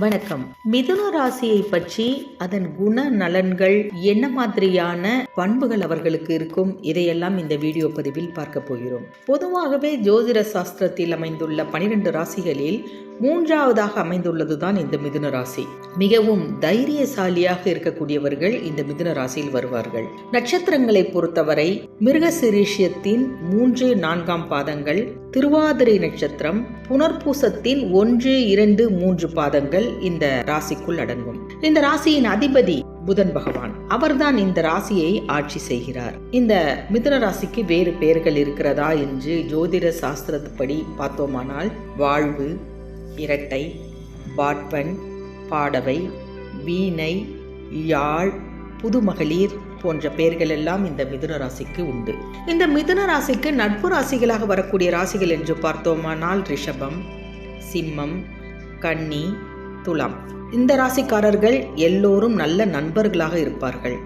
வணக்கம். மிதுன ராசியை பற்றி அதன் குண நலன்கள் என்ன மாதிரியான பண்புகள் அவர்களுக்கு இருக்கும் இதையெல்லாம் இந்த வீடியோ பதிவில் பார்க்க போகிறோம். பொதுவாகவே ஜோதிட சாஸ்திரத்தில் அமைந்துள்ள பனிரெண்டு ராசிகளில் மூன்றாவதாக அமைந்துள்ளதுதான் இந்த மிதுன ராசி. மிகவும் தைரியசாலியாக இருக்கக்கூடியவர்கள் இந்த மிதுன ராசியில் வருவார்கள். நட்சத்திரங்களை பொறுத்தவரை மிருகசிரீஷியத்தின் மூன்று நான்காம் பாதங்கள் திருவாதிரை நட்சத்திரம் புனர்பூசத்தின் ஒன்று இரண்டு மூன்று பாதங்கள் இந்த ராசிக்குள் அடங்கும். இந்த ராசியின் அதிபதி புதன் பகவான். அவர்தான் இந்த ராசியை ஆட்சி செய்கிறார். இந்த மிதுன ராசிக்கு வேறு பெயர்கள் இருக்கிறதா என்று ஜோதிட சாஸ்திரத்துப்படி பார்த்தோமானால் வாழ்வு இரட்டை பாட்பன் பாடவை வீணை யாழ் புதுமகளிர் போன்ற பெயர்கள் எல்லாம் இந்த மிதுன ராசிக்கு உண்டு. இந்த மிதுன ராசிக்கு நட்பு ராசிகளாக வரக்கூடிய ராசிகள் என்று பார்த்தோமானால் ரிஷபம் சிம்மம் கன்னி துலாம். இந்த ராசிக்காரர்கள் எல்லோரும் நல்ல நண்பர்களாக இருப்பார்கள்.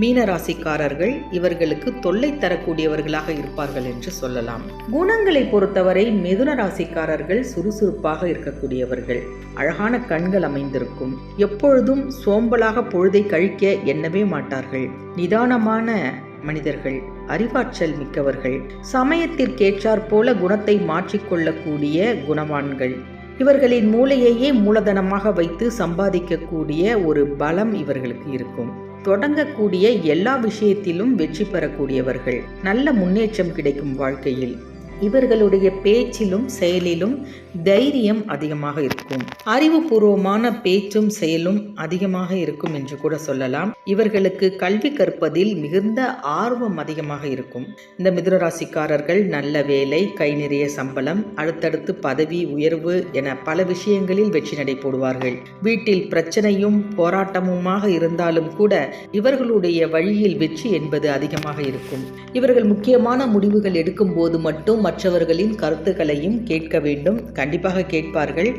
மீன ராசிக்காரர்கள் இவர்களுக்கு தொல்லை தரக்கூடியவர்களாக இருப்பார்கள் என்று சொல்லலாம். குணங்களை பொறுத்தவரை மிதுன ராசிக்காரர்கள் சுறுசுறுப்பாக இருக்கக்கூடியவர்கள். அழகான கண்கள் அமைந்திருக்கும். எப்பொழுதும் சோம்பலாக பொழுதை கழிக்க எண்ணவே மாட்டார்கள். நிதானமான மனிதர்கள் அறிவாற்றல் மிக்கவர்கள் சமயத்திற்கேற்றாற் போல குணத்தை மாற்றிக்கொள்ளக்கூடிய குணவான்கள். இவர்களின் மூளையையே மூலதனமாக வைத்து சம்பாதிக்கக்கூடிய ஒரு பலம் இவர்களுக்கு இருக்கும். தொடங்கக்கூடிய எல்லா விஷயத்திலும் வெற்றி பெறக்கூடியவர்கள். நல்ல முன்னேற்றம் கிடைக்கும் வாழ்க்கையில். இவர்களுடைய பேச்சிலும் செயலிலும் தைரியம் அதிகமாக இருக்கும். அறிவுபூர்வமான பேச்சும் செயலும் அதிகமாக இருக்கும் என்று கூட சொல்லலாம். இவர்களுக்கு கல்வி கற்பதில் மிகுந்த ஆர்வம் அதிகமாக இருக்கும். இந்த மிதுனராசிக்காரர்கள் நல்ல வேலை கை நிறைய சம்பளம் அடுத்தடுத்து பதவி உயர்வு என பல விஷயங்களில் வெற்றி நடை போடுவார்கள். வீட்டில் பிரச்சனையும் போராட்டமுமாக இருந்தாலும் கூட இவர்களுடைய வழியில் வெற்றி என்பது அதிகமாக இருக்கும். இவர்கள் முக்கியமான முடிவுகள் எடுக்கும் போது மட்டும் மற்றவர்களின் கருத்துக்களையும் கேட்க வேண்டும். கண்டிப்பாக கேட்பார்கள்.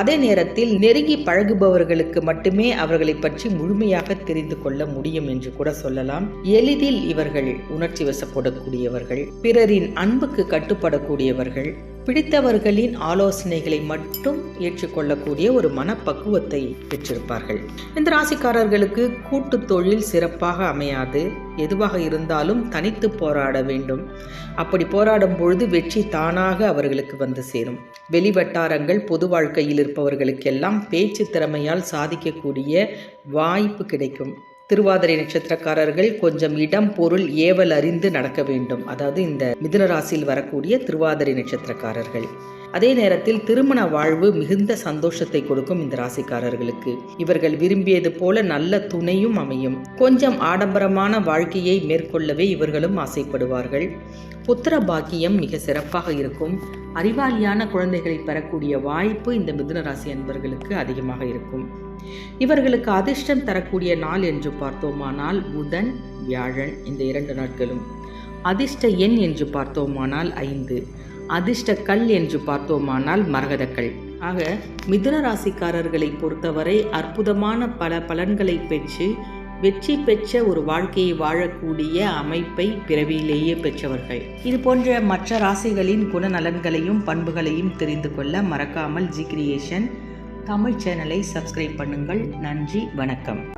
அதே நேரத்தில் நெருங்கி பழகுபவர்களுக்கு மட்டுமே அவர்களை பற்றி முழுமையாக தெரிந்து கொள்ள முடியும் என்று கூட சொல்லலாம். எளிதில் இவர்கள் உணர்ச்சி வசப்படக்கூடியவர்கள் பிறரின் அன்புக்கு கட்டுப்படக்கூடியவர்கள் பிடித்தவர்களின் ஆலோசனைகளை மட்டும் ஏற்றுக்கொள்ளக்கூடிய ஒரு மனப்பக்குவத்தை பெற்றிருப்பார்கள். இந்த ராசிக்காரர்களுக்கு கூட்டு தொழில் சிறப்பாக அமையாது. எதுவாக இருந்தாலும் தனித்து போராட வேண்டும். அப்படி போராடும் பொழுது வெற்றி தானாக அவர்களுக்கு வந்து சேரும். வெளிவட்டாரங்கள் பொது வாழ்க்கையில் இருப்பவர்களுக்கெல்லாம் பேச்சு திறமையால் சாதிக்கக்கூடிய வாய்ப்பு கிடைக்கும். திருவாதிரை நட்சத்திரக்காரர்கள் கொஞ்சம் இடம் பொருள் ஏவல் அறிந்து நடக்க வேண்டும். அதாவது இந்த மிதுன ராசியில் வரக்கூடிய திருவாதிரை நட்சத்திரக்காரர்கள். அதே நேரத்தில் திருமண வாழ்வு மிகுந்த சந்தோஷத்தை கொடுக்கும் இந்த ராசிக்காரர்களுக்கு. இவர்கள் விரும்பியது போல நல்ல துணையும் அமையும். கொஞ்சம் ஆடம்பரமான வாழ்க்கையை மேற்கொள்ளவே இவர்களும் ஆசைப்படுவார்கள். புத்திர பாக்கியம் மிக சிறப்பாக இருக்கும். அறிவாளியான குழந்தைகளை பெறக்கூடிய வாய்ப்பு இந்த மிதுன ராசி அன்பர்களுக்கு அதிகமாக இருக்கும். இவர்களுக்கு அதிர்ஷ்டம் தரக்கூடிய நாள் என்று பார்த்தோமானால் புதன் வியாழன் இந்த இரண்டு நாட்களும். அதிர்ஷ்ட எண் என்று பார்த்தோமானால் ஐந்து. அதிர்ஷ்ட கல் என்று பார்த்தோமானால் மரகதக்கல். ஆக மிதுன ராசிக்காரர்களை பொறுத்தவரை அற்புதமான பல பலன்களை பெற்று வெற்றி பெற்ற ஒரு வாழ்க்கையை வாழக்கூடிய அமைப்பை பிறவியிலேயே பெற்றவர்கள். இது போன்ற மற்ற ராசிகளின் குணநலன்களையும் பண்புகளையும் தெரிந்து கொள்ள மறக்காமல் ஜி கிரியேஷன் தமிழ் சேனலை சப்ஸ்கிரைப் பண்ணுங்கள். நன்றி வணக்கம்.